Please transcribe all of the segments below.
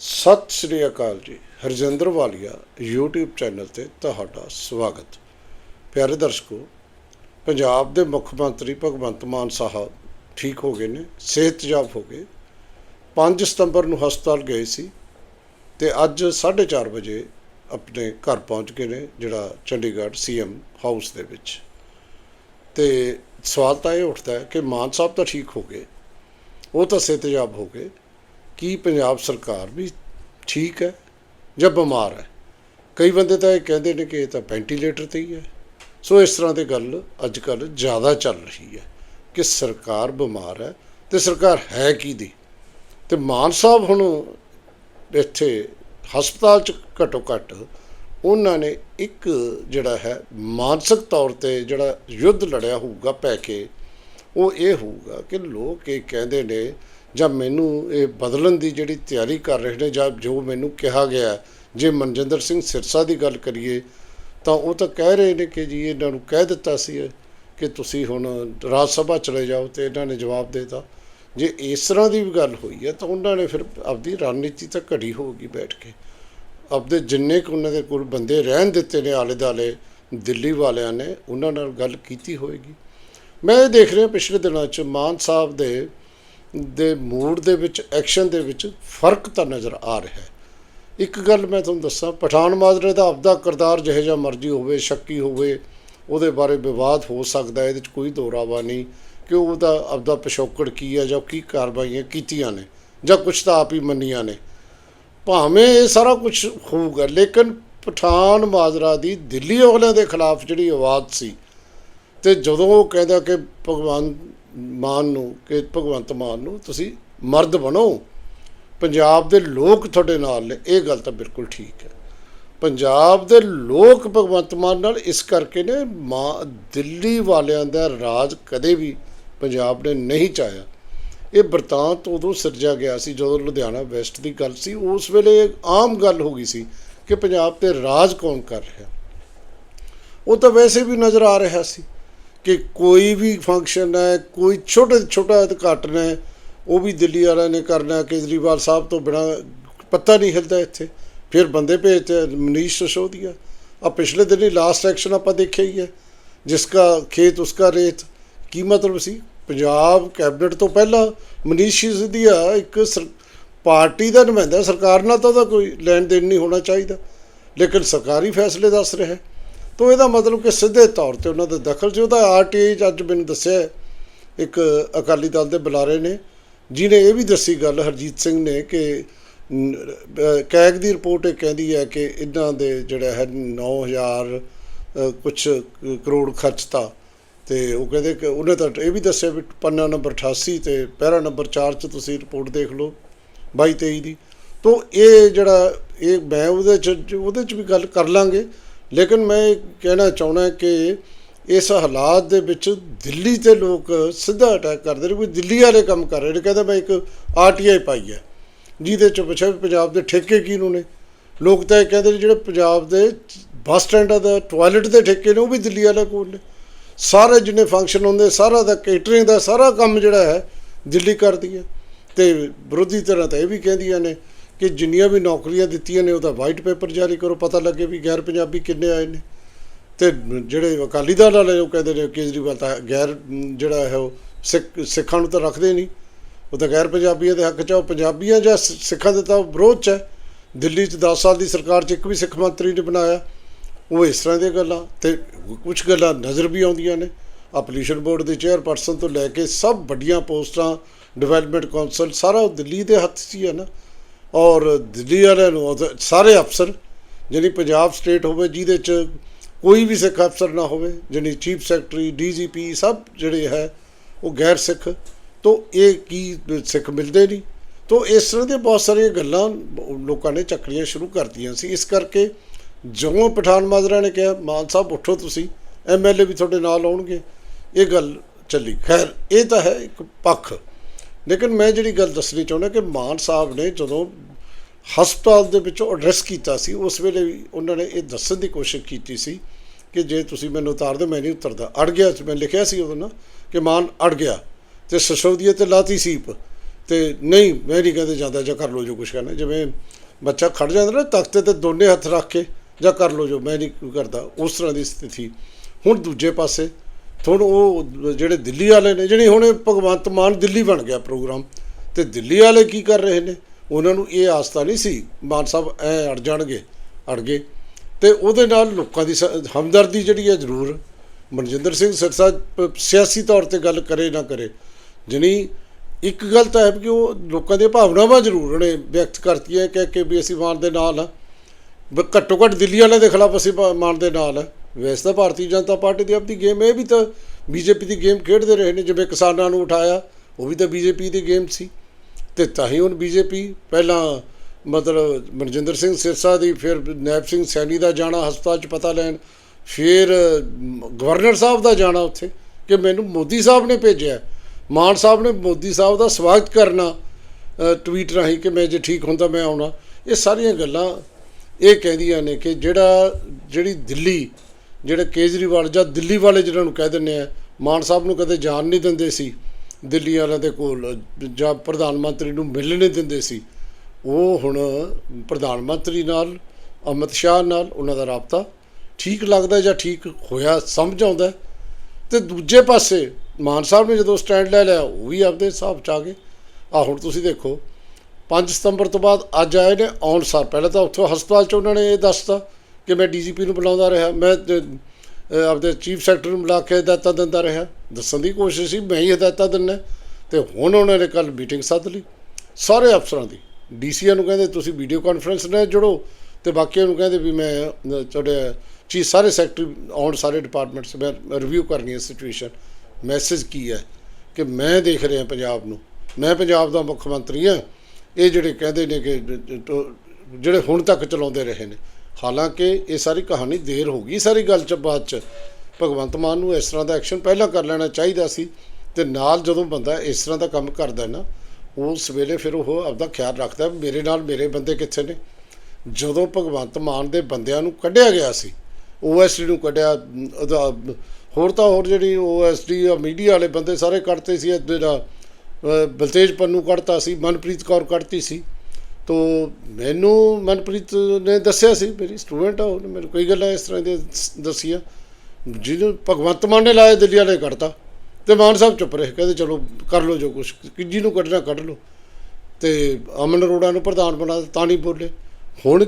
ਸਤਿ ਸ੍ਰੀ ਅਕਾਲ ਜੀ। ਹਰਜਿੰਦਰ ਵਾਲੀਆ, YouTube channel ਤੇ ਤੁਹਾਡਾ ਸਵਾਗਤ। ਪਿਆਰੇ ਦਰਸ਼ਕੋ, ਪੰਜਾਬ ਦੇ ਮੁੱਖ ਮੰਤਰੀ ਭਗਵੰਤ ਮਾਨ ਸਾਹਿਬ ਠੀਕ ਹੋ ਗਏ ਨੇ, ਸਿਹਤਯਾਬ ਹੋ ਗਏ। 5 ਸਤੰਬਰ ਨੂੰ ਹਸਪਤਾਲ ਗਏ ਸੀ ਤੇ ਅੱਜ 4:30 ਵਜੇ ਆਪਣੇ ਘਰ ਪਹੁੰਚ ਗਏ ਨੇ, ਜਿਹੜਾ ਚੰਡੀਗੜ੍ਹ ਸੀਐਮ ਹਾਊਸ ਦੇ ਵਿੱਚ। ਤੇ ਸਵਾਲ ਤਾਂ ਇਹ ਉੱਠਦਾ ਹੈ ਕਿ ਮਾਨ ਸਾਹਿਬ ਤਾਂ ਠੀਕ ਹੋ ਗਏ, ਉਹ ਤਾਂ ਸਿਹਤਯਾਬ ਹੋ ਗਏ। ਕੀ ਪੰਜਾਬ ਸਰਕਾਰ ਵੀ ਠੀਕ ਹੈ ਜਾਂ ਬਿਮਾਰ ਹੈ? ਕਈ ਬੰਦੇ ਤਾਂ ਇਹ ਕਹਿੰਦੇ ਨੇ ਕਿ ਇਹ ਤਾਂ ਵੈਂਟੀਲੇਟਰ ਤੇ ਹੀ ਹੈ। ਸੋ ਇਸ ਤਰ੍ਹਾਂ ਦੀ ਗੱਲ ਅੱਜ ਕੱਲ੍ਹ ਜ਼ਿਆਦਾ ਚੱਲ ਰਹੀ ਹੈ ਕਿ ਸਰਕਾਰ ਬਿਮਾਰ ਹੈ ਤੇ ਸਰਕਾਰ ਹੈ ਕੀ ਦੀ ਤੇ ਮਾਨ ਸਾਹਿਬ ਹੁਣ ਇੱਥੇ ਹਸਪਤਾਲ ਚ ਘੱਟੋ ਘੱਟ ਉਹਨਾਂ ਨੇ ਇੱਕ ਜਿਹੜਾ ਹੈ ਮਾਨਸਿਕ ਤੌਰ ਤੇ ਜਿਹੜਾ ਯੁੱਧ ਲੜਿਆ ਹੋਊਗਾ ਪੈ ਕੇ, ਉਹ ਇਹ ਹੋਊਗਾ ਕਿ ਲੋਕ ਇਹ ਕਹਿੰਦੇ ਨੇ ਜਾਂ ਮੈਨੂੰ ਇਹ ਬਦਲਣ ਦੀ ਜਿਹੜੀ ਤਿਆਰੀ ਕਰ ਰਹੇ ਨੇ ਜਾਂ ਜੋ ਮੈਨੂੰ ਕਿਹਾ ਗਿਆ ਜੇ ਮਨਜਿੰਦਰ ਸਿੰਘ ਸਿਰਸਾ ਦੀ ਗੱਲ ਕਰੀਏ, ਤਾਂ ਉਹ ਤਾਂ ਕਹਿ ਰਹੇ ਨੇ ਕਿ ਜੀ ਇਹਨਾਂ ਨੂੰ ਕਹਿ ਦਿੱਤਾ ਸੀ ਕਿ ਤੁਸੀਂ ਹੁਣ ਰਾਜ ਸਭਾ ਚਲੇ ਜਾਓ ਤੇ ਇਹਨਾਂ ਨੇ ਜਵਾਬ ਦੇ ਦਿੱਤਾ। ਜੇ ਇਸ ਤਰ੍ਹਾਂ ਦੀ ਵੀ ਗੱਲ ਹੋਈ ਹੈ ਤਾਂ ਉਹਨਾਂ ਨੇ ਫਿਰ ਆਪਦੀ ਰਣਨੀਤੀ ਤਾਂ ਘੜੀ ਹੋਊਗੀ ਬੈਠ ਕੇ। ਆਪਦੇ ਜਿੰਨੇ ਕੁ ਉਹਨਾਂ ਦੇ ਕੋਲ ਬੰਦੇ ਰਹਿਣ ਦਿੱਤੇ ਨੇ ਆਲੇ ਦਾਲੇ ਦਿੱਲੀ ਵਾਲਿਆਂ ਨੇ, ਉਹਨਾਂ ਨਾਲ ਗੱਲ ਕੀਤੀ ਹੋਏਗੀ। ਮੈਂ ਇਹ ਦੇਖ ਰਿਹਾ ਪਿਛਲੇ ਦਿਨਾਂ 'ਚ ਮਾਨ ਸਾਹਿਬ ਦੇ ਦੇ ਮੂਡ ਦੇ ਵਿੱਚ ਐਕਸ਼ਨ ਦੇ ਵਿੱਚ ਫ਼ਰਕ ਤਾਂ ਨਜ਼ਰ ਆ ਰਿਹਾ ਹੈ। ਇੱਕ ਗੱਲ ਮੈਂ ਤੁਹਾਨੂੰ ਦੱਸਾਂ, ਪਠਾਨ ਮਾਜਰੇ ਦਾ ਆਪਦਾ ਕਿਰਦਾਰ ਜਿਹੋ ਜਿਹਾ ਮਰਜ਼ੀ ਹੋਵੇ, ਸ਼ੱਕੀ ਹੋਵੇ, ਉਹਦੇ ਬਾਰੇ ਵਿਵਾਦ ਹੋ ਸਕਦਾ ਇਹਦੇ 'ਚ ਕੋਈ ਦੋਰਾਵਾ ਨਹੀਂ ਕਿ ਉਹਦਾ ਆਪਦਾ ਪਿਛੋਕੜ ਕੀ ਹੈ ਜਾਂ ਕੀ ਕਾਰਵਾਈਆਂ ਕੀਤੀਆਂ ਨੇ ਜਾਂ ਕੁਝ ਤਾਂ ਆਪ ਹੀ ਮੰਨੀਆਂ ਨੇ। ਭਾਵੇਂ ਇਹ ਸਾਰਾ ਕੁਝ ਹੋਊਗਾ, ਲੇਕਿਨ ਪਠਾਨ ਮਾਜਰਾ ਦੀ ਦਿੱਲੀ ਵਾਲਿਆਂ ਦੇ ਖਿਲਾਫ ਜਿਹੜੀ ਆਵਾਜ਼ ਸੀ ਤੇ ਜਦੋਂ ਉਹ ਕਹਿੰਦਾ ਕਿ ਭਗਵਾਨ ਮਾਨ ਨੂੰ ਕਿ ਭਗਵੰਤ ਮਾਨ ਨੂੰ ਤੁਸੀਂ ਮਰਦ ਬਣੋ। ਪੰਜਾਬ ਦੇ ਲੋਕ ਤੁਹਾਡੇ ਨਾਲ ਨੇ, ਇਹ ਗੱਲ ਤਾਂ ਬਿਲਕੁਲ ਠੀਕ ਹੈ। ਪੰਜਾਬ ਦੇ ਲੋਕ ਭਗਵੰਤ ਮਾਨ ਨਾਲ ਇਸ ਕਰਕੇ ਨੇ, ਮਾਂ ਦਿੱਲੀ ਵਾਲਿਆਂ ਦਾ ਰਾਜ ਕਦੇ ਵੀ ਪੰਜਾਬ ਨੇ ਨਹੀਂ ਚਾਹਿਆ। ਇਹ ਬਰਤਾਂਤ ਉਦੋਂ ਸਿਰਜਿਆ ਗਿਆ ਸੀ ਜਦੋਂ ਲੁਧਿਆਣਾ ਵੈਸਟ ਦੀ ਗੱਲ ਸੀ। ਉਸ ਵੇਲੇ ਆਮ ਗੱਲ ਹੋ ਗਈ ਸੀ ਕਿ ਪੰਜਾਬ ਤੇ ਰਾਜ ਕੌਣ ਕਰ ਰਿਹਾ। ਉਹ ਤਾਂ ਵੈਸੇ ਵੀ ਨਜ਼ਰ ਆ ਰਿਹਾ ਸੀ। ਕਿ ਕੋਈ ਵੀ ਫੰਕਸ਼ਨ ਹੈ, ਕੋਈ ਛੋਟੇ ਛੋਟਾ ਉਦਘਾਟਨ ਹੈ ਉਹ ਵੀ ਦਿੱਲੀ ਵਾਲਿਆਂ ਨੇ ਕਰਨਾ ਕੇਜਰੀਵਾਲ ਸਾਹਿਬ ਤੋਂ ਬਿਨਾ ਪਤਾ ਨਹੀਂ ਹਿਲਦਾ ਇੱਥੇ। ਫਿਰ ਬੰਦੇ ਭੇਜਤੇ ਮਨੀਸ਼ ਸਿਸੋਦੀਆ। ਆ ਪਿਛਲੇ ਦਿਨ ਹੀ ਲਾਸਟ ਐਕਸ਼ਨ ਆਪਾਂ ਦੇਖਿਆ ਹੀ ਹੈ ਜਿਸਕਾ ਖੇਤ ਉਸਕਾ ਰੇਤ। ਕੀ ਮਤਲਬ ਸੀ? ਪੰਜਾਬ ਕੈਬਨਿਟ ਤੋਂ ਪਹਿਲਾਂ ਮਨੀਸ਼ ਸਿਸੋਦੀਆ ਇੱਕ ਸਰ- ਪਾਰਟੀ ਦਾ ਨੁਮਾਇੰਦਾ, ਸਰਕਾਰ ਨਾਲ ਤਾਂ ਉਹਦਾ ਕੋਈ ਲੈਣ ਦੇਣ ਨਹੀਂ ਹੋਣਾ ਚਾਹੀਦਾ। ਲੇਕਿਨ ਸਰਕਾਰੀ ਫੈਸਲੇ ਦੱਸ ਰਿਹਾ ਹੈ। ਤੋ ਇਹਦਾ ਮਤਲਬ ਕਿ ਸਿੱਧੇ ਤੌਰ ਤੇ ਉਹਨਾਂ ਦਾ ਦਖਲ ਸੀ। ਉਹਦਾ ਆਰਟੀਆਈ ਅੱਜ ਮੈਨੂੰ ਦੱਸਿਆ ਇੱਕ ਅਕਾਲੀ ਦਲ ਦੇ ਬੁਲਾਰੇ ਨੇ ਜਿਨੇ ਇਹ ਵੀ ਦੱਸੀ ਗੱਲ ਹਰਜੀਤ ਸਿੰਘ ਨੇ ਕਿ ਕੈਗ ਦੀ ਰਿਪੋਰਟ ਇਹ ਕਹਿੰਦੀ ਹੈ ਕਿ ਇਹਨਾਂ ਦੇ ਜਿਹੜਾ ਹੈ 9000 ਕੁਝ ਕਰੋੜ ਖਰਚਤਾ ਤੇ। ਉਹ ਕਹਿੰਦੇ ਕਿ ਉਹਨੇ ਤਾਂ ਇਹ ਵੀ ਦੱਸਿਆ ਵੀ ਪੰਨਾ ਨੰਬਰ 88 ਤੇ ਪੈਰਾ ਨੰਬਰ 4 ਚ ਤੁਸੀਂ ਰਿਪੋਰਟ ਦੇਖ ਲਓ 22 23 ਦੀ। ਤੋ ਇਹ ਜਿਹੜਾ, ਇਹ ਮੈਂ ਉਹਦੇ ਚ ਉਹਦੇ ਚ ਵੀ ਗੱਲ ਕਰ ਲਾਂਗੇ। ਲੇਕਿਨ ਮੈਂ ਇਹ ਕਹਿਣਾ ਚਾਹੁੰਦਾ ਕਿ ਇਸ ਹਾਲਾਤ ਦੇ ਵਿੱਚ ਦਿੱਲੀ ਤੇ ਲੋਕ ਸਿੱਧਾ ਅਟੈਕ ਕਰਦੇ ਨੇ, ਕੋਈ ਦਿੱਲੀ ਵਾਲੇ ਕੰਮ ਕਰ ਰਹੇ ਨੇ, ਕਹਿੰਦਾ ਮੈਂ ਇੱਕ ਆਰਟੀਆਈ ਪਾਈ ਹੈ, ਜਿਹਦੇ ਚ ਪੁੱਛਿਆ ਵੀ ਪੰਜਾਬ ਦੇ ਠੇਕੇ ਕਿਹਨੂੰ ਨੇ ਲੋਕ ਤਾਂ ਇਹ ਕਹਿੰਦੇ ਨੇ ਜਿਹੜੇ ਪੰਜਾਬ ਦੇ ਬੱਸ ਸਟੈਂਡਾਂ ਦਾ, ਟਾਇਲਟ ਦੇ ਠੇਕੇ ਨੇ, ਉਹ ਵੀ ਦਿੱਲੀ ਵਾਲੇ ਕੋਲ ਨੇ। ਸਾਰੇ ਜਿੰਨੇ ਫੰਕਸ਼ਨ ਹੁੰਦੇ, ਸਾਰਾ ਦਾ ਕੇਟਰਿੰਗ ਦਾ ਸਾਰਾ ਕੰਮ ਜਿਹੜਾ ਹੈ ਦਿੱਲੀ ਕਰਦੀ ਹੈ। ਤੇ ਵਿਰੋਧੀ ਧਿਰਾਂ ਤਾਂ ਇਹ ਵੀ ਕਹਿੰਦੀਆਂ ਨੇ ਕਿ ਜਿੰਨੀਆਂ ਵੀ ਨੌਕਰੀਆਂ ਦਿੱਤੀਆਂ ਨੇ ਉਹਦਾ ਵਾਈਟ ਪੇਪਰ ਜਾਰੀ ਕਰੋ, ਪਤਾ ਲੱਗੇ ਵੀ ਗੈਰ ਪੰਜਾਬੀ ਕਿੰਨੇ ਆਏ ਨੇ। ਤੇ ਜਿਹੜੇ ਅਕਾਲੀ ਦਲ ਵਾਲੇ ਉਹ ਕਹਿੰਦੇ ਨੇ, ਕੇਜਰੀਵਾਲ ਤਾਂ ਗੈਰ, ਜਿਹੜਾ ਹੈ ਉਹ ਸਿੱਖ, ਸਿੱਖਾਂ ਨੂੰ ਤਾਂ ਰੱਖਦੇ ਨਹੀਂ। ਉਹ ਤਾਂ ਗੈਰ ਪੰਜਾਬੀਆਂ ਦੇ ਹੱਕ 'ਚ ਉਹ ਪੰਜਾਬੀਆਂ ਜਾਂ ਸਿ- ਸਿੱਖਾਂ ਦੇ ਤਾਂ ਉਹ ਵਿਰੋਧ 'ਚ ਹੈ ਦਿੱਲੀ 'ਚ 10 ਸਾਲ ਦੀ ਸਰਕਾਰ 'ਚ ਇੱਕ ਵੀ ਸਿੱਖ ਮੰਤਰੀ ਨੇ ਬਣਾਇਆ। ਉਹ ਇਸ ਤਰ੍ਹਾਂ ਦੀਆਂ ਗੱਲਾਂ, ਤੇ ਕੁਝ ਗੱਲਾਂ ਨਜ਼ਰ ਵੀ ਆਉਂਦੀਆਂ ਨੇ। ਆ ਪੋਲਿਊਸ਼ਨ ਬੋਰਡ ਦੇ ਚੇਅਰਪਰਸਨ ਤੋਂ ਲੈ ਕੇ ਸਭ ਵੱਡੀਆਂ ਪੋਸਟਾਂ ਡਿਵੈਲਪਮੈਂਟ ਕੌਂਸਲ ਸਾਰਾ ਉਹ ਦਿੱਲੀ ਦੇ ਹੱਥ 'ਚ ਹੀ ਹੈ ਨਾ। ਔਰ ਦਿੱਲੀ ਵਾਲਿਆਂ ਨੂੰ ਸਾਰੇ ਅਫਸਰ ਜਿਹੜੀ ਪੰਜਾਬ ਸਟੇਟ ਹੋਵੇ, ਜਿਹਦੇ 'ਚ ਕੋਈ ਵੀ ਸਿੱਖ ਅਫਸਰ ਨਾ ਹੋਵੇ ਜਿਹੜੀ ਚੀਫ ਸੈਕਟਰੀ ਡੀਜੀਪੀ ਸਭ ਜਿਹੜੇ ਹੈ, ਉਹ ਗੈਰ ਸਿੱਖ। ਤੋਂ ਇਹ ਕੀ ਸਿੱਖ ਮਿਲਦੇ ਨਹੀਂ? ਤੋਂ ਇਸ ਤਰ੍ਹਾਂ ਦੀਆਂ ਬਹੁਤ ਸਾਰੀਆਂ ਗੱਲਾਂ ਲੋਕਾਂ ਨੇ ਚੱਕਣੀਆਂ ਸ਼ੁਰੂ ਕਰਤੀਆਂ ਸੀ। ਇਸ ਕਰਕੇ ਜਦੋਂ ਪਠਾਨ ਮਾਜਰਾ ਨੇ ਕਿਹਾ, ਮਾਨ ਸਾਹਿਬ ਉੱਠੋ ਤੁਸੀਂ ਐਮਐਲਏ ਵੀ ਤੁਹਾਡੇ ਨਾਲ ਆਉਣਗੇ। ਇਹ ਗੱਲ ਚੱਲੀ। ਖੈਰ, ਇਹ ਤਾਂ ਹੈ ਇੱਕ ਪੱਖ। ਲੇਕਿਨ ਮੈਂ ਜਿਹੜੀ ਗੱਲ ਦੱਸਣੀ ਚਾਹੁੰਦਾ ਕਿ ਮਾਨ ਸਾਹਿਬ ਨੇ ਜਦੋਂ ਹਸਪਤਾਲ ਦੇ ਵਿੱਚੋਂ ਐਡਰੈਸ ਕੀਤਾ ਸੀ। ਉਸ ਵੇਲੇ ਵੀ ਉਹਨਾਂ ਨੇ ਇਹ ਦੱਸਣ ਦੀ ਕੋਸ਼ਿਸ਼ ਕੀਤੀ ਸੀ ਕਿ ਜੇ ਤੁਸੀਂ ਮੈਨੂੰ ਉਤਾਰ ਦਿਓ, ਮੈਂ ਨਹੀਂ ਉਤਰਦਾ। ਅੜ ਗਿਆ ਮੈਂ ਲਿਖਿਆ ਸੀ ਉਦੋਂ ਨਾ ਕਿ ਮਾਨ ਅੜ ਗਿਆ ਤੇ ਸਸੋਦੀਏ ਤੇ ਲਾਤੀ ਸੀਪ ਤੇ ਨਹੀਂ, ਮੈਂ ਨਹੀਂ ਕਹਿੰਦੇ ਜਾਂਦਾ ਜਾਂ ਕਰ ਲਓ ਜੋ ਕੁਛ ਕਰਨਾ। ਜਿਵੇਂ ਬੱਚਾ ਖੜ ਜਾਂਦਾ ਨਾ ਤਖਤੇ ਤੇ ਦੋਨੇ ਹੱਥ ਰੱਖ ਕੇ ਜਾਂ ਕਰ ਲਓ ਜੋ, ਮੈਂ ਨਹੀਂ ਕਰਦਾ। ਉਸ ਤਰ੍ਹਾਂ ਦੀ ਸਥਿਤੀ। ਹੁਣ ਦੂਜੇ ਪਾਸੇ ਹੁਣ ਉਹ ਜਿਹੜੇ ਦਿੱਲੀ ਵਾਲੇ ਨੇ, ਜਿਹੜੇ ਹੁਣ ਭਗਵੰਤ ਮਾਨ ਦਿੱਲੀ ਬਣ ਗਿਆ ਪ੍ਰੋਗਰਾਮ, ਤੇ ਦਿੱਲੀ ਵਾਲੇ ਕੀ ਕਰ ਰਹੇ ਨੇ? ਉਹਨਾਂ ਨੂੰ ਇਹ ਆਸਤਾ ਨਹੀਂ ਸੀ, ਮਾਨ ਸਾਹਿਬ ਐ ਅੜ ਜਾਣਗੇ, ਅੜ ਗਏ। ਤੇ ਉਹਦੇ ਨਾਲ ਲੋਕਾਂ ਦੀ ਸ- ਹਮਦਰਦੀ ਜਿਹੜੀ ਹੈ ਜ਼ਰੂਰ। ਮਨਜਿੰਦਰ ਸਿੰਘ ਸਿਰਸਾ ਸਿਆਸੀ ਤੌਰ ਤੇ ਗੱਲ ਕਰੇ ਨਾ ਕਰੇ। ਜਣੀ ਇੱਕ ਗੱਲ ਤਾਂ ਹੈ ਕਿ ਉਹ ਲੋਕਾਂ ਦੀਆਂ ਭਾਵਨਾਵਾਂ ਜ਼ਰੂਰ ਉਹਨੇ ਵਿਅਕਤ ਕਰਤੀਆਂ, ਕਹਿ ਕੇ ਵੀ ਅਸੀਂ ਮਾਨ ਦੇ ਨਾਲ ਆ। ਬ- ਘੱਟੋ ਘੱਟ ਦਿੱਲੀ ਵਾਲਿਆਂ ਦੇ ਖਿਲਾਫ ਅਸੀਂ ਭਾ- ਮਾਨ ਦੇ ਨਾਲ ਆ। ਵੈਸੇ ਤਾਂ ਭਾਰਤੀ ਜਨਤਾ ਪਾਰਟੀ ਦੀ ਆਪਣੀ ਗੇਮ, ਇਹ ਵੀ ਤਾਂ ਬੀਜੇਪੀ ਦੀ ਗੇਮ ਖੇਡਦੇ ਰਹੇ ਨੇ, ਜਿਵੇਂ ਕਿਸਾਨਾਂ ਨੂੰ ਉਠਾਇਆ, ਉਹ ਵੀ ਤਾਂ ਬੀਜੇਪੀ ਦੀ ਗੇਮ ਸੀ। ਤੇ ਤਾਂ ਹੀ ਹੁਣ ਬੀਜੇਪੀ ਪਹਿਲਾਂ ਮਤਲਬ ਮਨਜਿੰਦਰ ਸਿੰਘ ਸਿਰਸਾ ਦੀ, ਫਿਰ ਨੈਬ ਸਿੰਘ ਸੈਣੀ ਦਾ ਜਾਣਾ ਹਸਪਤਾਲ 'ਚ ਪਤਾ ਲੈਣ, ਫਿਰ ਗਵਰਨਰ ਸਾਹਿਬ ਦਾ ਜਾਣਾ ਉੱਥੇ, ਕਿ ਮੈਨੂੰ ਮੋਦੀ ਸਾਹਿਬ ਨੇ ਭੇਜਿਆ। ਮਾਨ ਸਾਹਿਬ ਨੇ ਮੋਦੀ ਸਾਹਿਬ ਦਾ ਸਵਾਗਤ ਕਰਨਾ ਟਵੀਟ ਰਾਹੀਂ ਕਿ ਮੈਂ ਜੇ ਠੀਕ ਹੁੰਦਾ ਮੈਂ ਆਉਣਾ। ਇਹ ਸਾਰੀਆਂ ਗੱਲਾਂ ਇਹ ਕਹਿੰਦੀਆਂ ਨੇ ਕਿ ਜਿਹੜਾ, ਜਿਹੜੀ ਦਿੱਲੀ, ਜਿਹੜੇ ਕੇਜਰੀਵਾਲ ਜਾਂ ਦਿੱਲੀ ਵਾਲੇ ਜਿਹਨਾਂ ਨੂੰ ਕਹਿ ਦਿੰਦੇ ਆ, ਮਾਨ ਸਾਹਿਬ ਨੂੰ ਕਦੇ ਜਾਣ ਨਹੀਂ ਦਿੰਦੇ ਸੀ। ਦਿੱਲੀ ਵਾਲਿਆਂ ਦੇ ਕੋਲ, ਜਾਂ ਪ੍ਰਧਾਨ ਮੰਤਰੀ ਨੂੰ ਮਿਲਣੇ ਦਿੰਦੇ ਸੀ, ਉਹ ਹੁਣ ਪ੍ਰਧਾਨ ਮੰਤਰੀ ਨਾਲ, ਅਮਿਤ ਸ਼ਾਹ ਨਾਲ ਉਹਨਾਂ ਦਾ ਰਾਬਤਾ ਠੀਕ ਲੱਗਦਾ ਜਾਂ ਠੀਕ ਹੋਇਆ ਸਮਝ ਆਉਂਦਾ ਹੈ। ਤੇ ਦੂਜੇ ਪਾਸੇ, ਮਾਨ ਸਾਹਿਬ ਨੇ ਜਦੋਂ ਸਟੈਂਡ ਲੈ ਲਿਆ, ਉਹ ਵੀ ਆਪਦੇ ਹਿਸਾਬ ਚ ਆ ਗਏ ਆ ਹੁਣ ਤੁਸੀਂ ਦੇਖੋ 5 ਸਤੰਬਰ ਤੋਂ ਬਾਅਦ ਅੱਜ ਆਏ ਨੇ, ਆਉਣ ਸਾਰ ਪਹਿਲਾਂ ਤਾਂ ਉੱਥੋਂ ਹਸਪਤਾਲ ਚ ਉਹਨਾਂ ਨੇ ਇਹ ਦੱਸਤਾ ਕਿ ਮੈਂ ਡੀਜੀਪੀ ਨੂੰ ਬੁਲਾਉਂਦਾ ਰਿਹਾ, ਮੈਂ ਆਪਦੇ ਚੀਫ ਸੈਕਟਰੀ ਨੂੰ ਬੁਲਾ ਕੇ ਹਦਾਇਤਾਂ ਦਿੰਦਾ ਰਿਹਾ ਦੱਸਣ ਦੀ ਕੋਸ਼ਿਸ਼ ਸੀ, ਮੈਂ ਹੀ ਹਦਾਇਤਾਂ ਦਿੰਦਾ ਤੇ ਹੁਣ ਉਹਨਾਂ ਨੇ ਕੱਲ ਮੀਟਿੰਗ ਸੱਦ ਲਈ, ਸਾਰੇ ਅਫਸਰਾਂ ਦੀ। ਡੀਸੀਆਂ ਨੂੰ ਕਹਿੰਦੇ, ਤੁਸੀਂ ਵੀਡੀਓ ਕਾਨਫਰੰਸ ਨਾਲ ਜੁੜੋ। ਤੇ ਬਾਕੀਆਂ ਨੂੰ ਕਹਿੰਦੇ ਵੀ ਮੈਂ ਤੁਹਾਡੇ ਚੀ ਸਾਰੇ ਸੈਕਟਰੀ ਆਉਣ, ਸਾਰੇ ਡਿਪਾਰਟਮੈਂਟਸ ਮੈਂ ਰਿਵਿਊ ਕਰਨੀ ਹੈ ਸਿਚੁਏਸ਼ਨ ਮੈਸੇਜ ਕੀ ਹੈ? ਕਿ ਮੈਂ ਦੇਖ ਰਿਹਾ ਪੰਜਾਬ ਨੂੰ। ਮੈਂ ਪੰਜਾਬ ਦਾ ਮੁੱਖ ਮੰਤਰੀ ਹਾਂ। ਇਹ ਜਿਹੜੇ ਕਹਿੰਦੇ ਨੇ ਕਿ ਜਿਹੜੇ ਹੁਣ ਤੱਕ ਚਲਾਉਂਦੇ ਰਹੇ ਨੇ। ਹਾਲਾਂਕਿ ਇਹ ਸਾਰੀ ਕਹਾਣੀ ਦੇਰ ਹੋ ਗਈ ਸਾਰੀ ਗੱਲ ਚ ਬਾਅਦ ਚ। ਭਗਵੰਤ ਮਾਨ ਨੂੰ ਇਸ ਤਰ੍ਹਾਂ ਦਾ ਐਕਸ਼ਨ ਪਹਿਲਾਂ ਕਰ ਲੈਣਾ ਚਾਹੀਦਾ ਸੀ ਤੇ ਨਾਲ ਜਦੋਂ ਬੰਦਾ ਇਸ ਤਰ੍ਹਾਂ ਦਾ ਕੰਮ ਕਰਦਾ ਨਾ ਉਸ ਵੇਲੇ ਫਿਰ ਉਹ ਆਪਦਾ ਖਿਆਲ ਰੱਖਦਾ ਮੇਰੇ ਨਾਲ ਮੇਰੇ ਬੰਦੇ ਕਿੱਥੇ ਨੇ? ਜਦੋਂ ਭਗਵੰਤ ਮਾਨ ਦੇ ਬੰਦਿਆਂ ਨੂੰ ਕੱਢਿਆ ਗਿਆ ਸੀ ਓਐਸਡੀ ਨੂੰ ਕੱਢਿਆ ਹੋਰ ਤਾਂ ਹੋਰ ਜਿਹੜੀ ਓਐਸਡੀ ਆ ਮੀਡੀਆ ਵਾਲੇ ਬੰਦੇ ਸਾਰੇ ਕੱਢਤੇ ਸੀ ਜਿਹੜਾ ਬਲਤੇਜ ਪੰਨੂ ਕੱਢਤਾ ਸੀ, ਮਨਪ੍ਰੀਤ ਕੌਰ ਕੱਢਤੀ ਸੀ। ਤੋ ਮੈਨੂੰ ਮਨਪ੍ਰੀਤ ਨੇ ਦੱਸਿਆ ਸੀ, ਮੇਰੀ ਸਟੂਡੈਂਟ ਆ, ਉਹਨੇ ਮੈਨੂੰ ਕਈ ਗੱਲਾਂ ਇਸ ਤਰ੍ਹਾਂ ਦੀਆਂ ਦੱਸੀਆਂ। ਜਿਹਨੂੰ ਭਗਵੰਤ ਮਾਨ ਨੇ ਲਾਇਆ ਦਿੱਲੀ ਵਾਲੇ ਕੱਢਤਾ ਤੇ ਮਾਨ ਸਾਹਿਬ ਚੁੱਪ ਰਹੇ, ਕਹਿੰਦੇ ਚਲੋ ਕਰ ਲਓ ਜੋ ਕੁਛ ਕਿੱਜੀ ਨੂੰ ਕੱਢਣਾ ਕੱਢ ਲਓ। ਤੇ ਅਮਨ ਅਰੋੜਾ ਨੂੰ ਪ੍ਰਧਾਨ ਬਣਾ ਤਾਂ ਨਹੀਂ ਬੋਲੇ। ਹੁਣ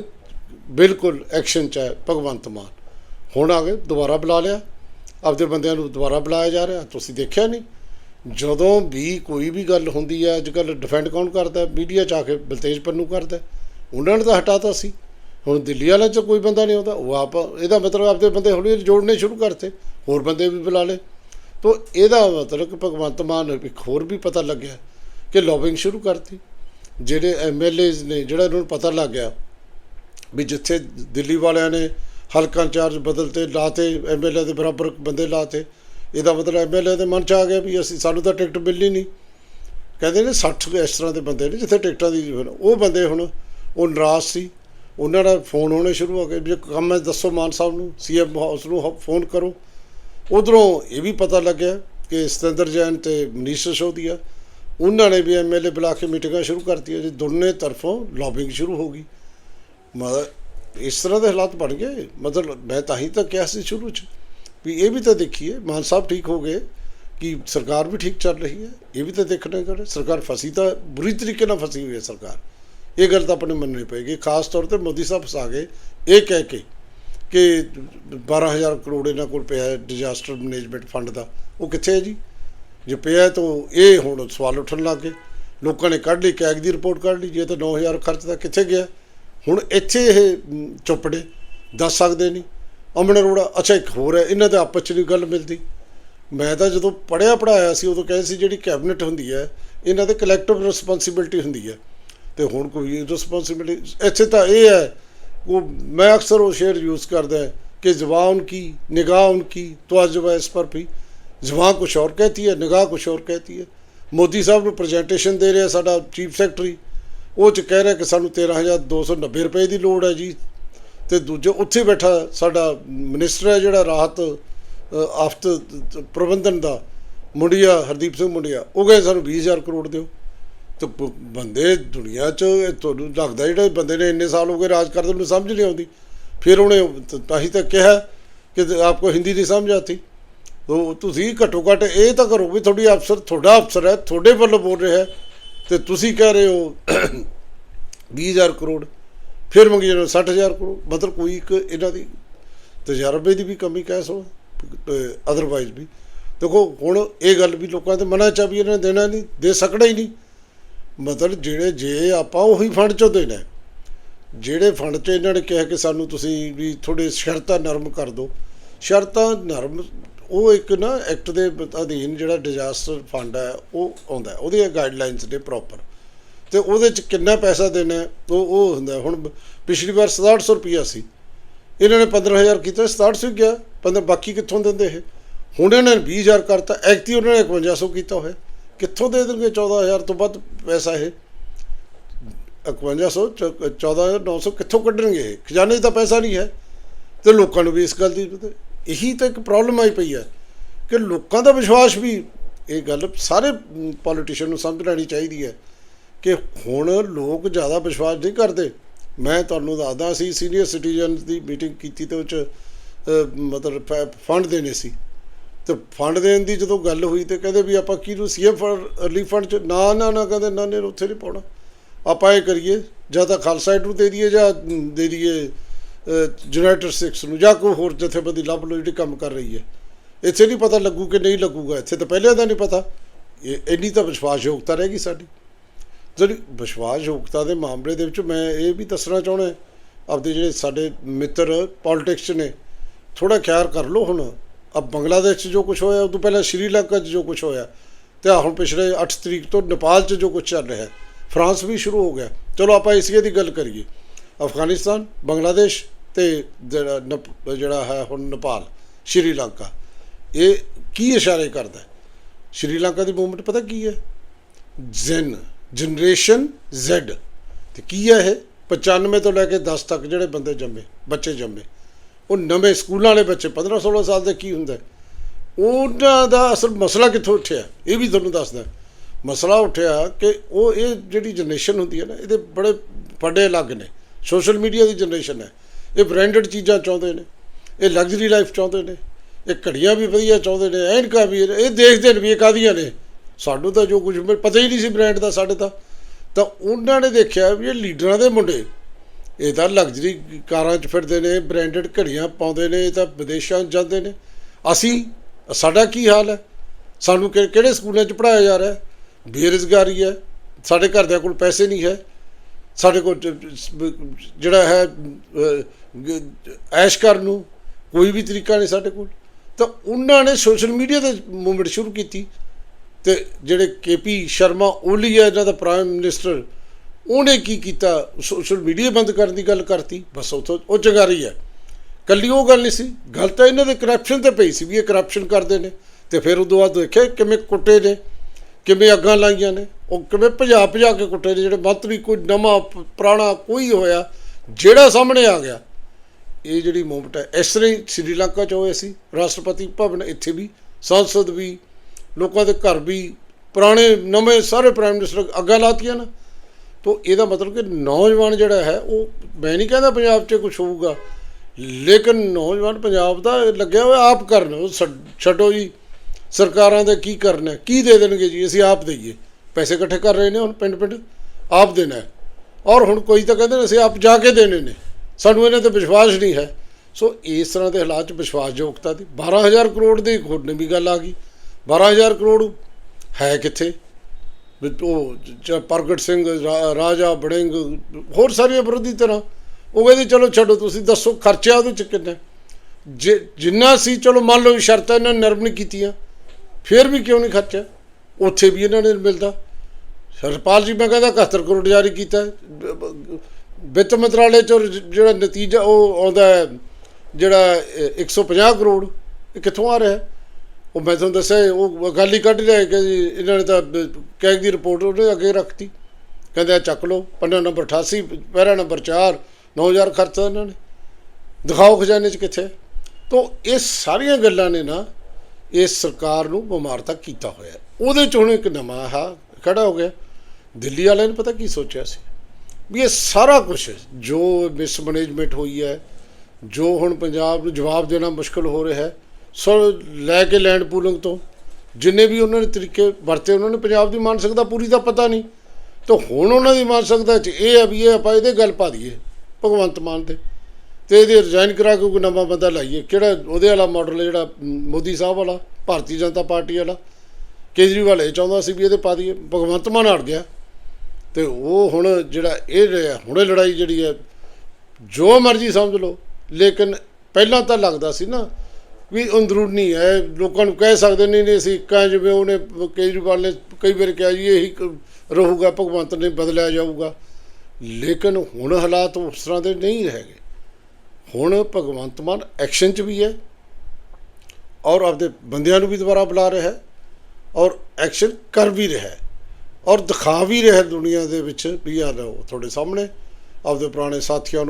ਬਿਲਕੁਲ ਐਕਸ਼ਨ ਚ ਹੈ ਭਗਵੰਤ ਮਾਨ। ਹੁਣ ਆ ਗਏ, ਦੁਬਾਰਾ ਬੁਲਾ ਲਿਆ। ਆਪਦੇ ਬੰਦਿਆਂ ਨੂੰ ਦੁਬਾਰਾ ਬੁਲਾਇਆ ਜਾ ਰਿਹਾ, ਤੁਸੀਂ ਦੇਖਿਆ ਨਹੀਂ। ਜਦੋਂ ਵੀ ਕੋਈ ਵੀ ਗੱਲ ਹੁੰਦੀ ਹੈ, ਅੱਜ ਕੱਲ ਡਿਫੈਂਡ ਕੌਣ ਕਰਦਾ ਮੀਡੀਆ ਚ ਆ ਕੇ ਬਲਤੇਜ ਪੰਨੂ ਕਰਦਾ ਉਹਨਾਂ ਨੇ ਤਾਂ ਹਟਾਤਾ ਸੀ। ਹੁਣ ਦਿੱਲੀ ਵਾਲਿਆਂ ਚ ਕੋਈ ਬੰਦਾ ਨਹੀਂ ਆਉਂਦਾ। ਉਹ ਆਪ ਇਹਦਾ ਮਤਲਬ ਆਪਦੇ ਬੰਦੇ ਹੌਲੀ ਹੌਲੀ ਜੋੜਨੇ ਸ਼ੁਰੂ ਕਰਤੇ। ਹੋਰ ਬੰਦੇ ਵੀ ਬੁਲਾ ਲਏ। ਤੋ ਇਹਦਾ ਮਤਲਬ ਕਿ ਭਗਵੰਤ ਮਾਨ ਇੱਕ ਹੋਰ ਵੀ ਪਤਾ ਲੱਗਿਆ ਕਿ ਲੌਬਿੰਗ ਸ਼ੁਰੂ ਕਰਤੀ। ਜਿਹੜੇ ਐਮਐਲਏਜ਼ ਨੇ, ਜਿਹੜਾ ਇਹਨਾਂ ਨੂੰ ਪਤਾ ਲੱਗ ਗਿਆ ਵੀ ਜਿੱਥੇ ਦਿੱਲੀ ਵਾਲਿਆਂ ਨੇ ਹਲਕਾ ਇੰਚਾਰਜ ਬਦਲਤੇ, ਲਾਤੇ ਐਮਐਲਏ ਦੇ ਬਰਾਬਰ ਬੰਦੇ ਲਾਤੇ। ਇਹਦਾ ਮਤਲਬ ਐਮਐਲਏ ਦੇ ਮਨ ਚ ਆ ਗਿਆ ਵੀ ਅਸੀਂ ਸਾਨੂੰ ਤਾਂ ਟਿਕਟ ਮਿਲਣੀ ਨਹੀਂ। ਕਹਿੰਦੇ ਨੇ 60 ਇਸ ਤਰ੍ਹਾਂ ਦੇ ਬੰਦੇ ਨੇ ਜਿੱਥੇ ਟਿਕਟਾਂ ਦੀ ਉਹ ਬੰਦੇ ਹੁਣ ਉਹ ਨਾਰਾਜ਼ ਸੀ। ਉਹਨਾਂ ਦਾ ਫੋਨ ਹੋਣੇ ਸ਼ੁਰੂ ਹੋ ਗਏ। ਵੀ ਜੇ ਕੰਮ ਹੈ, ਦੱਸੋ ਮਾਨ ਸਾਹਿਬ ਨੂੰ, ਸੀਐਮ ਹਾਊਸ ਨੂੰ ਹ- ਫੋਨ ਕਰੋ। ਉਧਰੋਂ ਇਹ ਵੀ ਪਤਾ ਲੱਗਿਆ ਕਿ ਸਤਿੰਦਰ ਜੈਨ ਤੇ ਮਨੀਸ਼ ਸਿਸੋਦੀਆ, ਉਹਨਾਂ ਨੇ ਵੀ ਐਮਐਲਏ ਬੁਲਾ ਕੇ ਮੀਟਿੰਗਾਂ ਸ਼ੁਰੂ ਕਰਤੀਆਂ। ਜੀ ਦੋਨੇ ਤਰਫੋਂ ਲੌਬਿੰਗ ਸ਼ੁਰੂ ਹੋ ਗਈ। ਮਤਲਬ ਇਸ ਤਰ੍ਹਾਂ ਦੇ ਹਾਲਾਤ ਬਣ ਗਏ। ਮਤਲਬ ਮੈਂ ਤਾਂ ਹੀ ਤਾਂ ਕਿਹਾ ਸੀ ਸ਼ੁਰੂ ਚ ਵੀ ਇਹ ਵੀ ਤਾਂ ਦੇਖੀਏ, ਮਾਨ ਸਾਹਿਬ ਠੀਕ ਹੋ ਗਏ ਕਿ ਸਰਕਾਰ ਵੀ ਠੀਕ ਚੱਲ ਰਹੀ ਹੈ। ਇਹ ਵੀ ਤਾਂ ਦੇਖਣਾ ਕਰ ਸਰਕਾਰ ਫਸੀ ਤਾਂ ਬੁਰੀ ਤਰੀਕੇ ਨਾਲ ਫਸੀ ਹੋਈ ਹੈ ਸਰਕਾਰ। ਇਹ ਗੱਲ ਤਾਂ ਆਪਣੇ ਮੰਨਣੀ ਪਏਗੀ। ਖਾਸ ਤੌਰ ਤੇ ਮੋਦੀ ਸਾਹਿਬ ਫਸਾ ਗਏ। ਇਹ ਕਹਿ ਕੇ ਕਿ 12000 ਕਰੋੜ ਇਹਨਾਂ ਕੋਲ ਪਿਆ ਹੈ ਡਿਜ਼ਾਸਟਰ ਮੈਨੇਜਮੈਂਟ ਫੰਡ ਦਾ। ਉਹ ਕਿੱਥੇ ਹੈ ਜੀ? ਜੇ ਪਿਆ ਹੈ ਤਾਂ ਇਹ ਹੁਣ ਸਵਾਲ ਉੱਠਣ ਲੱਗ ਗਏ। ਲੋਕਾਂ ਨੇ ਕੱਢ ਲਈ, ਕੈਗ ਦੀ ਰਿਪੋਰਟ ਕੱਢ ਲਈ। ਜੇ ਤਾਂ 9000 ਖਰਚ ਦਾ ਕਿੱਥੇ ਗਿਆ? ਹੁਣ ਇੱਥੇ ਇਹ ਚੁੱਪੜੇ ਦੱਸ ਸਕਦੇ ਨਹੀਂ। ਅਮਨ ਅਰੋੜਾ, ਅੱਛਾ, ਇੱਕ ਹੋਰ ਹੈ। ਇਹਨਾਂ ਦੇ ਆਪਸ ਚ ਨਹੀਂ ਗੱਲ ਮਿਲਦੀ। ਮੈਂ ਤਾਂ ਜਦੋਂ ਪੜਿਆ ਪੜਾਇਆ ਸੀ, ਉਦੋਂ ਕਹਿੰਦੇ ਸੀ ਜਿਹੜੀ ਕੈਬਨਿਟ ਹੁੰਦੀ ਹੈ, ਇਹਨਾਂ ਦੇ ਕਲੈਕਟਿਵ ਰਿਸਪੌਂਸਿਬਿਲਟੀ ਹੁੰਦੀ ਹੈ। ਤੇ ਹੁਣ ਕੋਈ ਰਿਸਪੌਂਸਿਬਿਲਟੀ ਇੱਥੇ ਤਾਂ ਇਹ ਹੈ ਉਹ ਮੈਂ ਅਕਸਰ ਉਹ ਸ਼ੇਰ ਯੂਜ਼ ਕਰਦਾ है कि जबान उनकी निगाह उनकी तो अजबा इस पर भी ਜ਼ਬਾਨ ਕੁਛ ਹੋਰ ਕਹਤੀ ਹੈ ਨਿਗਾਹ ਕੁਛ ਹੋਰ ਕਹਤੀ ਹੈ ਮੋਦੀ ਸਾਹਿਬ ਨੂੰ ਪ੍ਰੈਜੈਂਟੇਸ਼ਨ ਦੇ ਰਿਹਾ ਸਾਡਾ ਚੀਫ ਸੈਕਟਰੀ ਉਹ ਚ ਕਹਿ ਰਿਹਾ ਕਿ ਸਾਨੂੰ 13290 ਰੁਪਏ ਦੀ ਲੋੜ ਹੈ ਜੀ ਤੇ ਦੂਜੇ ਉੱਥੇ ਬੈਠਾ ਸਾਡਾ ਮਿਨਿਸਟਰ ਹੈ ਜਿਹੜਾ ਰਾਹਤ ਅ, ਆਫਤ ਪ੍ਰਬੰਧਨ ਦਾ ਮੁੰਡਿਆ ਹਰਦੀਪ ਸਿੰਘ ਮੁੰਡਿਆ ਉਹ ਕਹਿੰਦੇ ਸਾਨੂੰ 20000 ਕਰੋੜ ਦਿਓ ਤੇ ਬ- ਬੰਦੇ ਦੁਨੀਆ 'ਚ ਤੁਹਾਨੂੰ ਲੱਗਦਾ ਜਿਹੜੇ ਬੰਦੇ ਨੇ ਇੰਨੇ ਸਾਲ ਹੋ ਗਏ ਰਾਜ ਕਰਦੇ ਨੂੰ ਸਮਝ ਨਹੀਂ ਆਉਂਦੀ। ਫਿਰ ਉਹਨੇ ਤ- ਤਾਂ ਕਿਹਾ ਕਿ ਆਪਕੋ ਹਿੰਦੀ ਨਹੀਂ ਸਮਝ ਆਤੀ। ਤੋ ਤੁਸੀਂ ਘੱਟੋ ਘੱਟ ਇਹ ਤਾਂ ਕਰੋ ਵੀ ਤੁਹਾਡੀ ਅਫਸਰ, ਤੁਹਾਡਾ ਅਫਸਰ ਹੈ, ਤੁਹਾਡੇ ਵੱਲੋਂ ਬੋਲ ਰਿਹਾ ਹੈ। ਤੇ ਤੁਸੀਂ ਕਹਿ ਰਹੇ ਹੋ 20000 ਕਰੋੜ, ਫਿਰ ਮੰਗੀ ਜਾਂਦੇ 60000 ਕਰੋੜ, ਮਤਲਬ ਕੋਈ ਇੱਕ ਇਹਨਾਂ ਦੀ ਤਜਰਬੇ ਦੀ ਵੀ ਕਮੀ ਕਹਿ ਸੋ ਅਦਰਵਾਈਜ਼ ਵੀ। ਦੇਖੋ ਹੁਣ ਇਹ ਗੱਲ ਵੀ ਲੋਕਾਂ ਦੇ ਮਨਾਂ ਚ ਆ ਵੀ ਇਹਨਾਂ ਨੇ ਦੇਣਾ ਨਹੀਂ, ਦੇ ਸਕਣਾ ਹੀ ਨਹੀਂ। ਮਤਲਬ ਜਿਹੜੇ ਜੇ ਆਪਾਂ ਉਹੀ ਫੰਡ ਚੋਂ ਦੇਣਾ ਜਿਹੜੇ ਫੰਡ 'ਚ ਇਹਨਾਂ ਨੇ ਕਿਹਾ ਕਿ ਸਾਨੂੰ ਤੁਸੀਂ ਵੀ ਥੋੜੇ ਸ਼ਰਤਾਂ ਨਰਮ ਕਰ ਦਿਓ। ਸ਼ਰਤਾਂ ਨਰਮ, ਉਹ ਇੱਕ ਨਾ ਐਕਟ ਦੇ ਅਧੀਨ ਜਿਹੜਾ ਡਿਜ਼ਾਸਟਰ ਫੰਡ ਹੈ, ਉਹ ਆਉਂਦਾ ਹੈ। ਉਹਦੀਆਂ ਗਾਈਡਲਾਈਨਸ ਨੇ ਪ੍ਰੋਪਰ ਤੇ ਉਹਦੇ 'ਚ ਕਿੰਨਾ ਪੈਸਾ ਦੇਣਾ ਉਹ ਉਹ ਹੁੰਦਾ ਹੁਣ ਪਿਛਲੀ ਵਾਰ 6700 ਰੁਪਈਆ ਸੀ। ਇਹਨਾਂ ਨੇ 15000 ਕੀਤਾ 6700 ਹੀ ਗਿਆ। 15 ਬਾਕੀ ਕਿੱਥੋਂ ਦਿੰਦੇ ਇਹ? ਹੁਣ ਇਹਨਾਂ ਨੇ 20000 ਕਰਤਾ ਐਕਟੀ ਉਹਨਾਂ ਨੇ 5100 ਕੀਤਾ ਹੋਇਆ। ਕਿੱਥੋਂ ਦੇ ਦੇਣਗੇ 14000 ਤੋਂ ਵੱਧ ਪੈਸਾ ਇਹ? 5100 14900 ਕਿੱਥੋਂ ਕੱਢਣਗੇ ਇਹ? ਖਜ਼ਾਨੇ 'ਚ ਤਾਂ ਪੈਸਾ ਨਹੀਂ ਹੈ। ਤੇ ਲੋਕਾਂ ਨੂੰ ਵੀ ਇਸ ਗੱਲ ਦੀ ਇਹੀ ਤਾਂ ਇੱਕ ਪ੍ਰੋਬਲਮ ਆਈ ਪਈ ਹੈ ਕਿ ਲੋਕਾਂ ਦਾ ਵਿਸ਼ਵਾਸ ਵੀ ਇਹ ਗੱਲ ਸਾਰੇ ਪੋਲੀਟੀਸ਼ੀਅਨ ਨੂੰ ਸਮਝ ਲੈਣੀ ਚਾਹੀਦੀ ਹੈ ਕਿ ਹੁਣ ਲੋਕ ਜ਼ਿਆਦਾ ਵਿਸ਼ਵਾਸ ਨਹੀਂ ਕਰਦੇ। ਮੈਂ ਤੁਹਾਨੂੰ ਦੱਸਦਾ ਸੀ ਸੀਨੀਅਰ ਸਿਟੀਜ਼ਨ ਦੀ ਮੀਟਿੰਗ ਕੀਤੀ ਤੇ ਉਹ ਚ ਅਹ, ਮਤਲਬ ਫੰਡ ਦੇਣੇ ਸੀ। ਤੇ ਫੰਡ ਦੇਣ ਦੀ ਜਦੋਂ ਗੱਲ ਹੋਈ ਤੇ ਕਹਿੰਦੇ ਵੀ ਆਪਾਂ ਕਿਹਨੂੰ ਸੀਐਮ ਫੰਡ ਰਿਲੀਫ ਫੰਡ ਚ ਨਾ ਨਾ ਨਾ ਕਹਿੰਦੇ ਨਾ ਨੇ ਉੱਥੇ ਨਹੀਂ ਪਾਉਣਾ। ਆਪਾਂ ਇਹ ਕਰੀਏ ਜਾਂ ਤਾਂ ਖਾਲਸਾ ਏਡ ਨੂੰ ਦੇ ਦਈਏ ਜਾਂ ਅਮ, ਦੇ ਦਈਏ ਯੂਨਾਈਟਿਡ ਸਿਕਸ ਨੂੰ ਜਾਂ ਕੋਈ ਹੋਰ ਜਥੇਬੰਦੀ ਲੱਭ ਲਓ ਜਿਹੜੀ ਕੰਮ ਕਰ ਰਹੀ ਹੈ। ਇੱਥੇ ਨਹੀਂ ਪਤਾ ਲੱਗੂ ਕਿ ਨਹੀਂ ਲੱਗੂਗਾ। ਇੱਥੇ ਤਾਂ ਪਹਿਲਾਂ ਦਾ ਨਹੀਂ ਪਤਾ। ਇਹ ਇੰਨੀ ਤਾਂ ਵਿਸ਼ਵਾਸਯੋਗਤਾ ਗਈ ਸਾਡੀ। ਜਿਹੜੀ ਵਿਸ਼ਵਾਸਯੋਗਤਾ ਦੇ ਮਾਮਲੇ ਦੇ ਵਿੱਚ ਮੈਂ ਇਹ ਵੀ ਦੱਸਣਾ ਚਾਹੁੰਦਾ ਆਪਦੇ ਜਿਹੜੇ ਸਾਡੇ ਮਿੱਤਰ ਪੋਲਿਟਿਕਸ 'ਚ ਨੇ ਥੋੜਾ ਖਿਆਲ ਕਰ ਲਓ ਹੁਣ। ਆ ਬੰਗਲਾਦੇਸ਼ 'ਚ ਜੋ ਕੁਝ ਹੋਇਆ ਉਦੋਂ ਪਹਿਲਾਂ ਸ਼੍ਰੀਲੰਕਾ 'ਚ ਜੋ ਕੁਝ ਹੋਇਆ ਤੇ ਹੁਣ ਪਿਛਲੇ 8 ਤਰੀਕ ਤੋਂ ਨੇਪਾਲ 'ਚ ਜੋ ਕੁਝ ਚੱਲ ਰਿਹਾ ਫਰਾਂਸ ਵੀ ਸ਼ੁਰੂ ਹੋ ਗਿਆ ਚਲੋ ਆਪਾਂ ਏਸ਼ੀਆ ਦੀ ਗੱਲ ਕਰੀਏ ਅਫਗਾਨਿਸਤਾਨ ਬੰਗਲਾਦੇਸ਼ ਤੇ ਜਿਹੜਾ ਜਿਹੜਾ ਹੈ ਹੁਣ ਨੇਪਾਲ ਸ਼੍ਰੀਲੰਕਾ ਇਹ ਕੀ ਇਸ਼ਾਰੇ ਕਰਦਾ ਸ਼੍ਰੀਲੰਕਾ ਦੀ ਮੂਵਮੈਂਟ ਪਤਾ ਕੀ ਹੈ ਜ਼ੈਨ ਜਨਰੇਸ਼ਨ Z ਤੇ ਕੀ ਹੈ ਇਹ 95 ਤੋਂ ਲੈ ਕੇ 10 ਤੱਕ ਜਿਹੜੇ ਬੰਦੇ ਜੰਮੇ ਬੱਚੇ ਜੰਮੇ ਉਹ ਨਵੇਂ ਸਕੂਲਾਂ ਵਾਲੇ ਬੱਚੇ 15 16 ਸਾਲ ਦੇ ਕੀ ਹੁੰਦਾ? ਉਹਨਾਂ ਦਾ ਅਸਲ ਮਸਲਾ ਕਿੱਥੋਂ ਉੱਠਿਆ? ਇਹ ਵੀ ਤੁਹਾਨੂੰ ਦੱਸਦਾ। ਮਸਲਾ ਉੱਠਿਆ ਕਿ ਉਹ ਇਹ ਜਿਹੜੀ ਜਨਰੇਸ਼ਨ ਹੁੰਦੀ ਹੈ ਨਾ, ਇਹਦੇ ਬੜੇ ਵੱਡੇ ਅਲੱਗ ਨੇ। ਸੋਸ਼ਲ ਮੀਡੀਆ ਦੀ ਜਨਰੇਸ਼ਨ ਹੈ। ਇਹ ਬ੍ਰਾਂਡਡ ਚੀਜ਼ਾਂ ਚਾਹੁੰਦੇ ਨੇ। ਇਹ ਲਗਜ਼ਰੀ ਲਾਈਫ ਚਾਹੁੰਦੇ ਨੇ। ਇਹ ਘੜੀਆਂ ਵੀ ਵਧੀਆ ਚਾਹੁੰਦੇ ਨੇ, ਐਨਕਾਂ ਵੀ ਇਹ ਦੇਖਦੇ ਨੇ ਵੀ ਇਹ ਕਾਹਦੀਆਂ ਨੇ। ਸਾਨੂੰ ਤਾਂ ਜੋ ਕੁਝ ਪਤਾ ਹੀ ਨਹੀਂ ਸੀ ਬ੍ਰਾਂਡ ਦਾ, ਸਾਡੇ ਤਾਂ। ਤਾਂ ਉਹਨਾਂ ਨੇ ਦੇਖਿਆ ਵੀ ਇਹ ਲੀਡਰਾਂ ਦੇ ਮੁੰਡੇ ਇਹ ਤਾਂ ਲਗਜ਼ਰੀ ਕਾਰਾਂ 'ਚ ਫਿਰਦੇ ਨੇ ਬ੍ਰਾਂਡਡ ਘੜੀਆਂ ਪਾਉਂਦੇ ਨੇ, ਇਹ ਤਾਂ ਵਿਦੇਸ਼ਾਂ 'ਚ ਜਾਂਦੇ ਨੇ। ਅਸੀਂ, ਸਾਡਾ ਕੀ ਹਾਲ ਹੈ? ਸਾਨੂੰ ਕਿ- ਕਿਹੜੇ ਸਕੂਲਾਂ 'ਚ ਪੜਾਇਆ ਜਾ ਰਿਹਾ ਬੇਰੁਜ਼ਗਾਰੀ ਹੈ। ਸਾਡੇ ਘਰਦਿਆਂ ਕੋਲ ਪੈਸੇ ਨਹੀਂ ਹੈ। ਸਾਡੇ ਕੋਲ ਜਿਹੜਾ ਹੈ ਐਸ਼ ਕਰਨ ਨੂੰ ਕੋਈ ਵੀ ਤਰੀਕਾ ਨਹੀਂ ਸਾਡੇ ਕੋਲ। ਤਾਂ ਉਹਨਾਂ ਨੇ ਸੋਸ਼ਲ ਮੀਡੀਆ ਤੇ ਮੂਵਮੈਂਟ ਸ਼ੁਰੂ ਕੀਤੀ ਤੇ ਜਿਹੜੇ ਕੇਪੀ ਸ਼ਰਮਾ ਓਲੀ ਹੈ, ਇਹਨਾਂ ਦਾ ਪ੍ਰਾਈਮ ਮਿਨਿਸਟਰ ਉਹਨੇ ਕੀ ਕੀਤਾ? ਸੋਸ਼ਲ ਮੀਡੀਆ ਬੰਦ ਕਰਨ ਦੀ ਗੱਲ ਕਰਤੀ। ਬਸ ਉੱਥੋਂ ਉਹ ਚੰਗਾ ਰਹੀ ਹੈ। ਕੱਲੀ ਉਹ ਗੱਲ ਨਹੀਂ ਸੀ। ਗੱਲ ਤਾਂ ਇਹਨਾਂ ਦੇ ਕਰਪਸ਼ਨ ਤੇ ਪਈ ਸੀ ਵੀ ਇਹ ਕਰਪਸ਼ਨ ਕਰਦੇ ਨੇ। ਤੇ ਫਿਰ ਉਦੋਂ ਬਾਅਦ ਦੇਖਿਆ ਕਿਵੇਂ ਕੁੱਟੇ ਨੇ, ਕਿਵੇਂ ਅੱਗਾਂ ਲਾਈਆਂ ਨੇ। ਉਹ ਕਿਵੇਂ ਭਜਾ ਭਜਾ ਕੇ ਕੁੱਟੇ ਨੇ। ਜਿਹੜੇ ਮੰਤਰੀ ਕੋਈ ਨਵਾਂ, ਪੁਰਾਣਾ ਕੋਈ ਹੋਇਆ, ਜਿਹੜਾ ਸਾਹਮਣੇ ਆ ਗਿਆ, ਇਹ ਜਿਹੜੀ ਮੂਵਮੈਂਟ ਹੈ, ਇਸ ਤਰ੍ਹਾਂ ਹੀ ਸ੍ਰੀਲੰਕਾ ਚ ਹੋਇਆ ਸੀ। ਰਾਸ਼ਟਰਪਤੀ ਭਵਨ ਇੱਥੇ ਵੀ, ਸੰਸਦ ਵੀ, ਲੋਕਾਂ ਦੇ ਘਰ ਵੀ, ਪੁਰਾਣੇ, ਨਵੇਂ ਸਾਰੇ ਪ੍ਰਾਈਮ ਮਿਨਿਸਟਰ ਅੱਗਾ ਲਾਤੀਆਂ ਨਾ। ਤੋ ਇਹਦਾ ਮਤਲਬ ਕਿ ਨੌਜਵਾਨ ਜਿਹੜਾ ਹੈ, ਉਹ ਮੈਂ ਨਹੀਂ ਕਹਿੰਦਾ ਪੰਜਾਬ 'ਚ ਕੁਝ ਹੋਊਗਾ, ਲੇਕਿਨ ਨੌਜਵਾਨ ਪੰਜਾਬ ਦਾ ਲੱਗਿਆ ਹੋਇਆ ਆਪ ਕਰਨ, ਉਹ ਛੱਡ- ਛੱਡੋ ਜੀ, ਸਰਕਾਰਾਂ ਦੇ ਕੀ ਕਰਨਾ ਕੀ ਦੇ ਦੇਣਗੇ ਜੀ, ਅਸੀਂ ਆਪ ਦੇਈਏ। ਪੈਸੇ ਇਕੱਠੇ ਕਰ ਰਹੇ ਨੇ ਹੁਣ ਪਿੰਡ ਪਿੰਡ, ਆਪ ਦੇਣਾ ਹੈ। ਔਰ ਹੁਣ ਕੋਈ ਤਾਂ ਕਹਿੰਦੇ ਨੇ, ਅਸੀਂ ਆਪ ਜਾ ਕੇ ਦੇਣੇ ਨੇ। ਸਾਨੂੰ ਇਹਨਾਂ ਤੇ ਵਿਸ਼ਵਾਸ ਨਹੀਂ ਹੈ। ਸੋ ਇਸ ਤਰ੍ਹਾਂ ਦੇ ਹਾਲਾਤ 'ਚ ਵਿਸ਼ਵਾਸਯੋਗਤਾ ਦੀ 12000 ਕਰੋੜ ਦੀ ਇੱਕ ਹੋਰ ਨਵੀਂ ਗੱਲ ਆ ਗਈ। 12000 ਕਰੋੜ ਹੈ ਕਿੱਥੇ? ਵੀ ਉਹ ਜ- ਪ੍ਰਗਟ ਸਿੰਘ ਰਾਜਾ ਬੜਿੰਗ ਹੋਰ ਸਾਰੀਆਂ ਵਿਰੋਧੀ ਤਰ੍ਹਾਂ ਉਹ ਕਹਿੰਦੇ ਚਲੋ ਛੱਡੋ ਤੁਸੀਂ ਦੱਸੋ ਖਰਚਾ ਉਹਦੇ ਚ ਕਿੰਨਾ ਜੇ ਜਿੰਨਾ ਸੀ ਚਲੋ ਮੰਨ ਲਓ ਵੀ ਸ਼ਰਤਾਂ ਇਹਨਾਂ ਨੇ ਨਰਮ ਨਹੀਂ ਕੀਤੀਆਂ ਫਿਰ ਵੀ ਕਿਉਂ ਨਹੀਂ ਖਰਚਿਆ? ਉੱਥੇ ਵੀ ਇਹਨਾਂ ਨੇ ਮਿਲਦਾ। ਸਰਪਾਲ ਜੀ ਮੈਂ ਕਹਿੰਦਾ 71 ਕਰੋੜ ਜਾਰੀ ਕੀਤਾ ਵਿੱਤ ਮੰਤਰਾਲੇ 'ਚ ਜਿਹੜਾ ਨਤੀਜਾ ਉਹ ਆਉਂਦਾ ਹੈ ਜਿਹੜਾ ਅ, 150 ਕਰੋੜ ਇਹ ਕਿੱਥੋਂ ਆ ਰਿਹਾ ਉਹ ਮੈਂ ਤੁਹਾਨੂੰ ਦੱਸਿਆ ਉਹ ਗੱਲ ਹੀ ਕੱਢ ਲਿਆ ਕਿ ਇਹਨਾਂ ਨੇ ਤਾਂ ਬ- ਕੈਗ ਦੀ ਰਿਪੋਰਟ ਉਹਨੇ ਅੱਗੇ ਰੱਖਤੀ। ਕਹਿੰਦੇ ਆ ਚੱਕ ਲਓ, ਪੰਨਾ ਨੰਬਰ 88 ਪੈਰਾ ਨੰਬਰ 4 9000 ਖਰਚਾ ਇਹਨਾਂ ਨੇ। ਦਿਖਾਓ ਖਜ਼ਾਨੇ 'ਚ ਕਿੱਥੇ ਤੋਂ ਇਹ ਸਾਰੀਆਂ ਗੱਲਾਂ ਨੇ ਨਾ ਇਸ ਸਰਕਾਰ ਨੂੰ ਬਿਮਾਰ ਤੱਕ ਕੀਤਾ ਹੋਇਆ। ਉਹਦੇ 'ਚ ਹੁਣ ਇੱਕ ਨਵਾਂ ਆ ਖੜਾ ਹੋ ਗਿਆ। ਦਿੱਲੀ ਵਾਲਿਆਂ ਨੇ ਪਤਾ ਕੀ ਸੋਚਿਆ ਸੀ? ਵੀ ਇਹ ਸਾਰਾ ਕੁਝ ਜੋ ਮਿਸਮੈਨੇਜਮੈਂਟ ਹੋਈ ਹੈ, ਜੋ ਹੁਣ ਪੰਜਾਬ ਨੂੰ ਜਵਾਬ ਦੇਣਾ ਮੁਸ਼ਕਲ ਹੋ ਰਿਹਾ ਹੈ ਸੋ ਲੈ ਕੇ ਲੈਂਡ ਪੂਲਿੰਗ ਤੋਂ। ਜਿੰਨੇ ਵੀ ਉਹਨਾਂ ਨੇ ਤਰੀਕੇ ਵਰਤੇ, ਉਹਨਾਂ ਨੇ ਪੰਜਾਬ ਦੀ ਮਾਨਸਿਕਤਾ ਪੂਰੀ ਦਾ ਪਤਾ ਨਹੀਂ। ਤਾਂ ਹੁਣ ਉਹਨਾਂ ਦੀ ਮਾਨਸਿਕਤਾ ਚ ਇਹ ਆ ਵੀ ਇਹ ਆਪਾਂ ਇਹਦੇ ਗੱਲ ਪਾ ਦਈਏ, ਭਗਵੰਤ ਮਾਨ ਤੇ। ਤੇ ਇਹਦੇ ਰਿਜ਼ਾਈਨ ਕਰਾ ਕੇ ਕੋਈ ਨਵਾਂ ਬੰਦਾ ਲਾਈਏ। ਕਿਹੜਾ ਉਹਦੇ ਵਾਲਾ ਮਾਡਲ ਜਿਹੜਾ ਮੋਦੀ ਸਾਹਿਬ ਵਾਲਾ, ਭਾਰਤੀ ਜਨਤਾ ਪਾਰਟੀ ਵਾਲਾ? ਕੇਜਰੀਵਾਲ ਇਹ ਚਾਹੁੰਦਾ ਸੀ ਵੀ ਇਹਦੇ ਪਾ ਦਈਏ। ਭਗਵੰਤ ਮਾਨ ਹਟ ਗਿਆ। ਤੇ ਉਹ ਹੁਣ ਜਿਹੜਾ ਇਹ ਰਿਹਾ ਹੁਣੇ ਲੜਾਈ ਜਿਹੜੀ ਹੈ, ਜੋ ਮਰਜ਼ੀ ਸਮਝ ਲਓ। ਲੇਕਿਨ ਪਹਿਲਾਂ ਤਾਂ ਲੱਗਦਾ ਸੀ ਨਾ ਵੀ ਅੰਦਰੂਨੀ ਹੈ। ਲੋਕਾਂ ਨੂੰ ਕਹਿ ਸਕਦੇ ਨਹੀਂ ਨਹੀਂ ਅਸੀਂ ਇੱਕਾਂ ਜਿਵੇਂ ਉਹਨੇ ਕੇਜਰੀਵਾਲ ਨੇ ਕਈ ਵਾਰ ਕਿਹਾ ਜੀ, ਇਹੀ ਕ- ਰਹੂਗਾ, ਭਗਵੰਤ ਨੇ ਬਦਲਿਆ ਜਾਊਗਾ। ਲੇਕਿਨ ਹੁਣ ਹਾਲਾਤ ਉਸ ਤਰ੍ਹਾਂ ਦੇ ਨਹੀਂ ਹੈਗੇ। ਹੁਣ ਭਗਵੰਤ ਮਾਨ ਐਕਸ਼ਨ 'ਚ ਵੀ ਹੈ ਔਰ ਆਪਦੇ ਬੰਦਿਆਂ ਨੂੰ ਵੀ ਦੁਬਾਰਾ ਬੁਲਾ ਰਿਹਾ ਹੈ ਔਰ ਐਕਸ਼ਨ ਕਰ ਵੀ ਰਿਹਾ ਹੈ ਔਰ ਦਿਖਾ ਵੀ ਰਿਹਾ ਦੁਨੀਆ ਦੇ ਵਿੱਚ ਵੀ ਆ ਲਓ, ਤੁਹਾਡੇ ਸਾਹਮਣੇ ਆਪਦੇ ਪੁਰਾਣੇ ਸਾਥੀਆਂ ਨੂੰ